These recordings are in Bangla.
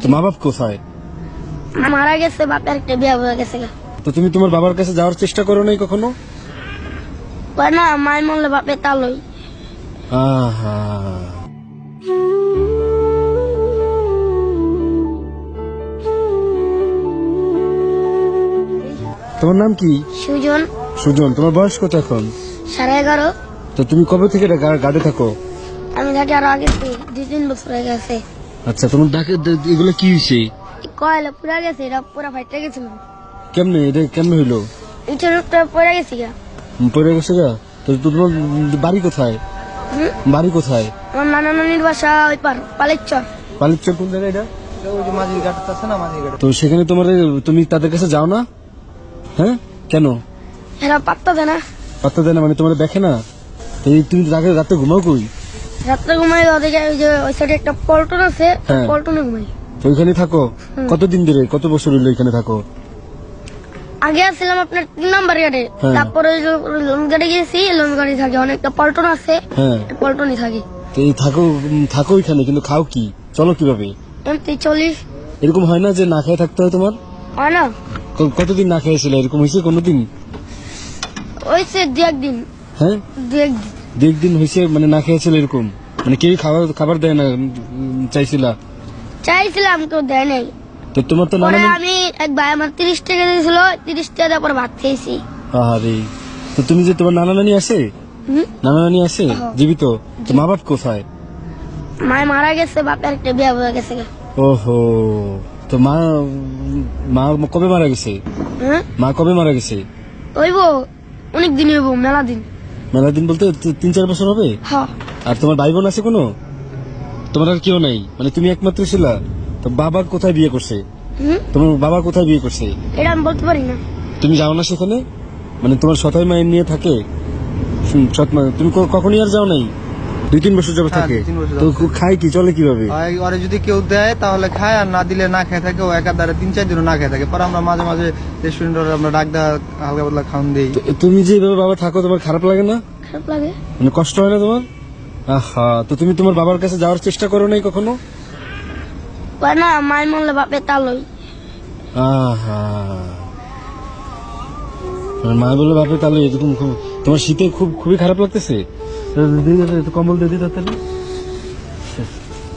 তো মা বাপ কোথায়? মারা গেছে বাপের একটা বিয়া হয়ে গেছে। তো তুমি তোমার বাবার কাছে যাওয়ার চেষ্টা করো নাই কখনো? না মায় মরলে বাপে তালই আহা। তোমার নাম কি? সুজন। সুজন তোমার বয়স কত এখন? সাড়ে এগারো। তো তুমি কবে থেকে গাড়ি থাকো? আমি থাকি আরও আগে দুই তিন বছর হয়ে গেছে। আচ্ছা তোমার ডাকে এগুলো কি হয়েছে এই কয়লা পুরা গেছে এটা পুরা ফাইটে গেছিল কেমনে? এটা কেমনে হইল? ইটের উপরে পড়ে গেছি গা। পড়ে গেছে গা? তো তো তোমার বাড়ি কোথায়? বাড়ি কোথায়? আমার নানা নানির বাসা ওই পার পালের পালিচ্চর কোন জায়গায় এটা? তো সেখানে তোমার তুমি তাদের কাছে যাও না? হ্যাঁ? কেন? এরা পাত্তা দেয় না। পাত্তা দেয় না মানে তোমার দেখে না? তুমি রাতে ঘুমাও কই? রাত্রে ঘুমাই ওদিকে ওই যে ওই সাইডে একটা পল্টন আছে হ্যাঁ। পল্টনে ঘুমাই। ওইখানে থাকো? কতদিন ধরে? কত বছর হইল থাকো? আগে আসছিলাম আপনার তিন নাম্বার গাড়ি হ্যাঁ। তারপরে ওই যে লোন গাড়ি গেছি লোন গাড়ি থাকে অনেকটা পল্টন আছে। হ্যাঁ। পল্টনই থাকে। তো এই থাকো উম, থাকো এখানে কিন্তু খাও কি? চলো কীভাবে? এমনি চল্লিশ। এরকম হয় না যে না খেয়ে থাকতে হয় তোমার? হয় না। ক- কতদিন না খেয়েছিল? এরকম হয়েছে কোনোদিন? ওই সে দু একদিন। হ্যাঁ? দু একদিন। দু একদিন হয়েছে মানে না খেয়েছিল এরকম? মানে কেউ খাবার খাবার দেয় না চাইছিলা? চাইছিলাম কেউ দেয় নাই। তো তোমার তো নানা আমি এক ভাই আমার তিরিশ টাকা দিয়েছিল তিরিশ টাকা পর ভাত খেয়েছি। আরে তো তুমি যে তোমার নানা নানি আছে? নানা নানি আছে? জীবিত? তো মা বাপ কোথায়? মায় মারা গেছে বাপের একটা বিয়া হয়ে গেছে। ওহো। তো মা মা কবে মারা গেছে? মা কবে মারা গেছে? হইব অনেক দিন হইব মেলা দিন। মেলা দিন বলতে তিন চার বছর হবে? আর তোমার ভাই বোন আছে কোনো? তোমার আর কেউ নাই। মানে তুমি একমাত্র ছিলা তো বাবা কোথায় বিয়ে করছে? তোমার বাবা কোথায় বিয়ে করছে? এটা আমি বলতে পারি না। তুমি যাও না সেখানে? মানে তোমার সতাই মায়ের নিয়ে থাকে? তুমি কখনই আর যাও নাই? দুই তিন বছর যাবে হ্যাঁ, থাকে? তো। খায় কি? চলে কীভাবে? আর ওরে যদি কেউ দেয় তাহলে খায় আর না দিলে না খেয়ে থাকে ও একাধারে তিন চার দিনও না খেয়ে থাকে। পরে আমরা মাঝে মাঝে রেস্টুরেন্টে আমরা ডাক দেওয়া হালকা পাতলা খাওয়ান দিই। তুমি যেভাবে বাবা থাকো তোমার খারাপ লাগে না? খারাপ লাগে। মানে কষ্ট হয় না তোমার? আহা তো তুমি তোমার বাবার কাছে যাওয়ার চেষ্টা করো নাই কখনো? না মায় মরলে বাপে তালই। আহা। মা বলল বাপে এরকম খুব তোমার শীতে খুব খুবই খারাপ লাগতেছে? কম্বল দিয়ে দিতে তাহলে।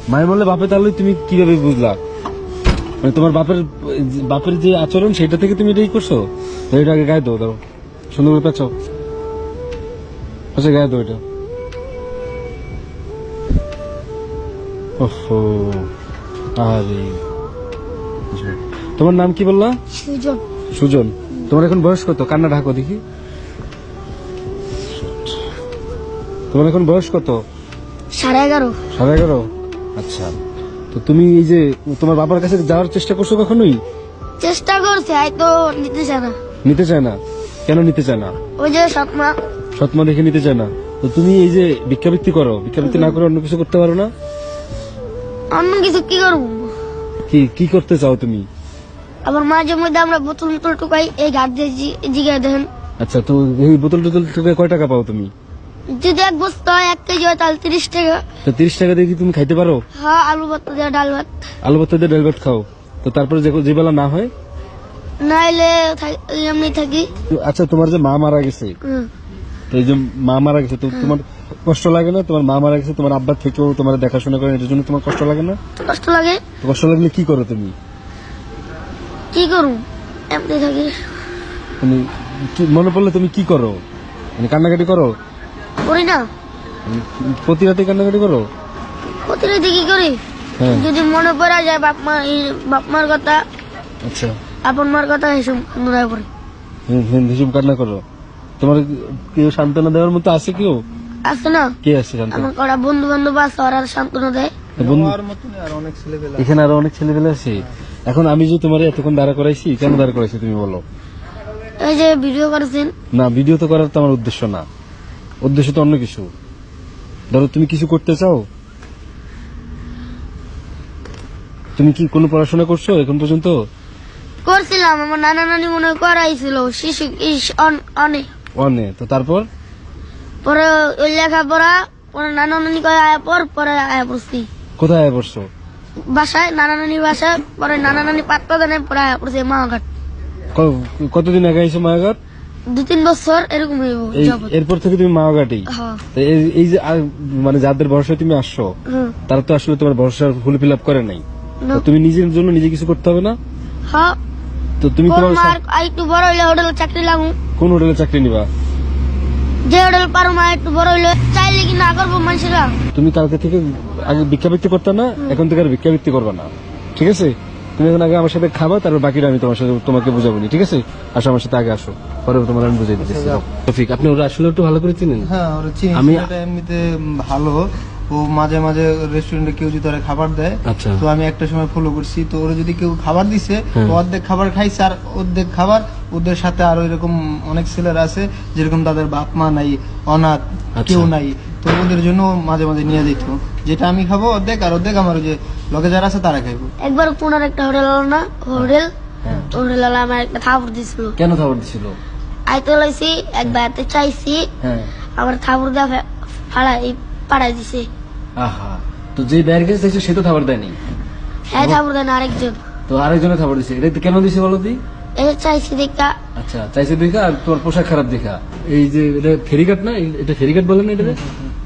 মায়ের বললে বাপে তাহলে তুমি কীভাবে বুঝলা? মানে তোমার বাপের বাপের যে আচরণ সেটা থেকে তুমি এটাই করছ? এটা আগে গায়ে দাও দাও সুন্দর করে পেঁচাও। আচ্ছা গায়ে দাও এটা। ওহো আরে। তোমার নাম কি বললা? সুজন। সুজন। তোমার এখন বয়স কত? কান্না ঢাকো দেখি। তোমার এখন বয়স কত? সাড়ে এগারো। সাড়ে এগারো? আচ্ছা। তো তুমি এই যে তোমার বাবার কাছে যাওয়ার চেষ্টা করছ কখনোই? চেষ্টা করছে আই তো নিতে চায় না। নিতে চায় না? কেন নিতে চায় না? ওই যে সৎমা। সৎমা দেখে নিতে চায় না। তো তুমি এই যে ভিক্ষাবৃত্তি করো ভিক্ষাবৃত্তি না করে অন্য কিছু করতে পারো না? অন্য কিছু কি করব? কি কি করতে চাও তুমি? আবার মাঝে মধ্যে আমরা বোতল বোতল টুকাই এই ঘাট দিয়ে জি- জিগায় দেখেন আচ্ছা তো এই বোতল টোতল থেকে কয় টাকা পাও তুমি? যদি এক বস্তা হয় এক কেজি হয় তাহলে তিরিশ টাকা। তো তিরিশ টাকা দিয়ে কি তুমি খাইতে পারো? হ্যাঁ আলু ভর্তা দিয়ে ডাল ভাত। আলু ভর্তা দিয়ে ডাল ভাত খাও। তো তারপরে যে বেলা না হয়? নাইলে এমনি থাকি। আচ্ছা তোমার যে মা মারা গেছে তো এই যে মা মারা গেছে তো তোমার কষ্ট লাগে না? তোমার মা মারা গেছে তোমার আব্বার থেকেও তোমার দেখাশোনা করেন এটার জন্য তোমার কষ্ট লাগে না? কষ্ট লাগে। কষ্ট লাগলে কি করো তুমি? কি করুম? এমনি থাকি। মানে কি মনে পড়লে তুমি কি করো? মানে কান্নাকাটি করো? করি না। প্রতি রাতে কান্নাকাটি করো? প্রতিনিধি কি করি? হ্যাঁ। যদি মনে পড়া যায় বাপ মা বাপ মার কথা আচ্ছা। আপন মার কথা হুম, কান্না করো। তোমার কেউ সান্ত্বনা দেওয়ার মতো আছে কেউ? আছে না? কে আছে আমার কটা বন্ধু বান্ধব আছে ওরা সান্ত্বনা দেয়। আর অনেক ছেলেপেলে এখানে আরও অনেক ছেলেপেলে আছে। এখন আমি যে তোমার এতক্ষণ দাঁড়া করাইছি কেন দাঁড়া করাইছি তুমি বলো? এই যে ভিডিও করেছেন। না ভিডিও তো করার তো আমার উদ্দেশ্য না। উদ্দেশ্য তো অন্য কিছু। ধরো তুমি কিছু করতে চাও। তুমি কি কোনো পড়াশোনা করছ এখন পর্যন্ত? করছিলাম আমার নানা নানি মনে করাইছিল শিশু অন- অনে। তো তারপর? পরে ওই লেখাপড়া পরে নানা নানি কয় আয়া পর পরে আয়া পড়ছি। কোথায় আয় পড়ছো? বাসায় নানা নানির বাসায় পরে নানা নানি পাত্তা দেনে পরে পড়ছে মাঘাট কতদিন আগে এসে মায়াঘাট? দু তিন বছর এরকম এরপর থেকে তুমি হ্যাঁ। এই- এই যে মানে যাদের ভরসায় তুমি আসছো তারা তো আসলে তোমার ভরসা ফুল ফিল আপ করে নাই তুমি নিজের জন্য নিজে কিছু করতে হবে না? হ্যাঁ। তো তুমি তোমার একটু বড় হইলে হোটেলে চাকরি লাগু কোন হোটেলে চাকরি নিবা? যে হোটেল পারো মা একটু বড় হইলে। চাইলে কি না করব মানুষেরা? তুমি কালকে থেকে আগে ভিক্ষাবৃত্তি করতে না এখন থেকে আর ভিক্ষাবৃত্তি করবে না। ঠিক আছে? তুমি এখন আগে আমার সাথে খাবা তারপর বাকিটা আমি তোমার সাথে তোমাকে বুঝাবো ঠিক আছে? আসো আমার সাথে আগে আসো। পরে তোমার আমি বুঝাই দিচ্ছি আপনি ওরা আসলে একটু ভালো করে চিনেন? হ্যাঁ ওরা চিনি আমি- এমনিতে ভালো। ও মাঝে মাঝে রেস্টুরেন্টে কেউ যদি ওরা খাবার দেয় আচ্ছা। তো আমি একটা সময় ফলো করছি। তো ওরা যদি কেউ খাবার দিছে হ্যাঁ। তো অর্ধেক খাবার খাইছে আর অর্ধেক খাবার ওদের সাথে আরও এরকম অনেক ছেলেরা আছে যেরকম তাদের বাপ মা নাই অনাথ আচ্ছা। কেউ নাই তো ওদের জন্য মাঝে মাঝে নিয়ে যেত। যেটা আমি খাব অর্ধেক আর অর্ধেক আমার ওই যে লগে যারা আছে তারা খাইবো। একবার পুনার একটা হোটেল হলো না হোটেল হ্যাঁ। হোটেল আমার একটা থাপুর দিছিল। কেন খাবার দিছিল? আইতে লাইছি একবার চাইছি হ্যাঁ। আবার থাপুর দা ফাড়াই পাড়াই দিছে। আহা তো যে বাইরের কাছে দেখছ সে তো খাবার দেয়নি। হ্যাঁ থাপুর দেন আরেকজন। তো আরেকজনে খাবার দিছে। এটা কেন দিছে বলো দি এই চাইছি দেখা। আচ্ছা চাইছে দেখা আর তোমার পোশাক খারাপ দেখা। এই যে এটা ফেরিঘাট না? এটা ফেরিঘাট বলে না এটা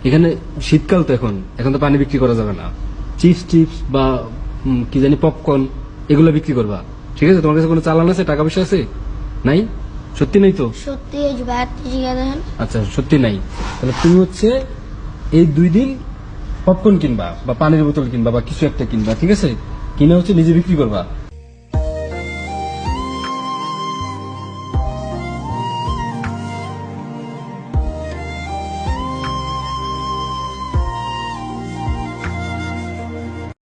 এখানে শীতকাল তো এখন। এখন তো পানি বিক্রি করা যাবে না। চিপস টিপস বা কি জানি পপকর্ন এগুলো বিক্রি করবা। ঠিক আছে? তোমার কাছে কোনো চালান আছে? টাকা পয়সা আছে? নাই? সত্যি নাই তো? সত্যি আচ্ছা সত্যি নাই। তাহলে তুমি হচ্ছে এই দুই দিন পপকর্ন কিনবা, বা পানির বোতল কিনবা, বা কিছু একটা কিনবা, ঠিক আছে? কিনে হচ্ছে নিজে বিক্রি করবা।